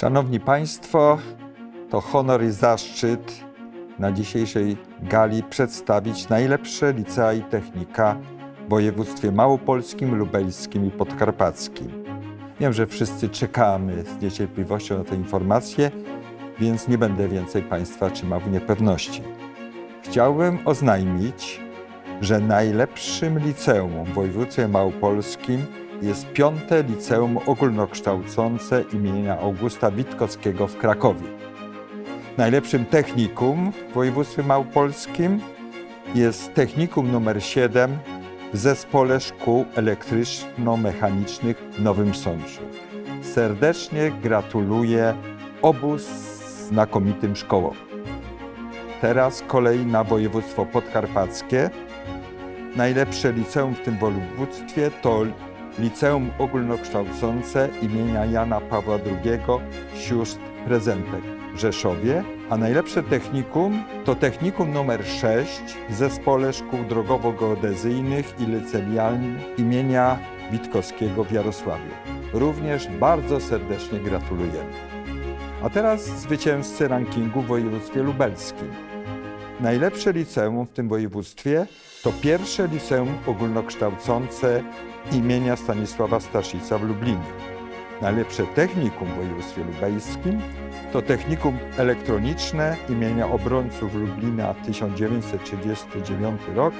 Szanowni Państwo, to honor i zaszczyt na dzisiejszej gali przedstawić najlepsze licea i technika w województwie małopolskim, lubelskim i podkarpackim. Wiem, że wszyscy czekamy z niecierpliwością na te informacje, więc nie będę więcej Państwa trzymał w niepewności. Chciałbym oznajmić, że najlepszym liceum w województwie małopolskim jest piąte liceum ogólnokształcące imienia Augusta Witkowskiego w Krakowie. Najlepszym technikum w województwie małopolskim jest technikum numer 7 w Zespole Szkół Elektryczno-Mechanicznych w Nowym Sączu. Serdecznie gratuluję obu znakomitym szkołom. Teraz kolej na województwo podkarpackie. Najlepsze liceum w tym województwie to Liceum Ogólnokształcące imienia Jana Pawła II sióstr Prezentek w Rzeszowie, a najlepsze technikum to technikum numer 6 w Zespole Szkół Drogowo-Geodezyjnych i Licealialnych imienia Witkowskiego w Jarosławiu. Również bardzo serdecznie gratulujemy. A teraz zwycięzcy rankingu w województwie lubelskim. Najlepsze liceum w tym województwie to pierwsze liceum ogólnokształcące imienia Stanisława Staszica w Lublinie. Najlepsze technikum w województwie lubelskim to technikum elektroniczne imienia obrońców Lublina 1939 rok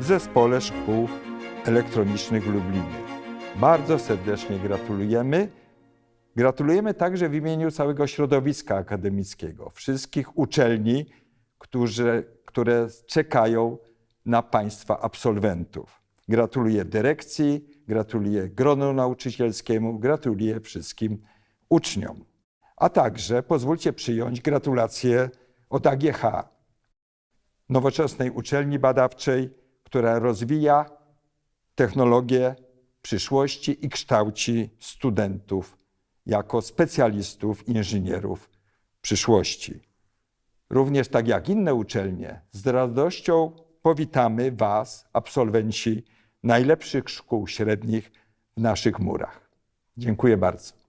w Zespole Szkół Elektronicznych w Lublinie. Bardzo serdecznie gratulujemy. Gratulujemy także w imieniu całego środowiska akademickiego, wszystkich uczelni, którzy, które czekają na Państwa absolwentów. Gratuluję dyrekcji, gratuluję gronu nauczycielskiemu, gratuluję wszystkim uczniom. A także pozwólcie przyjąć gratulacje od AGH, nowoczesnej uczelni badawczej, która rozwija technologię przyszłości i kształci studentów jako specjalistów, inżynierów przyszłości. Również tak jak inne uczelnie, z radością powitamy Was, absolwenci najlepszych szkół średnich w naszych murach. Dziękuję bardzo.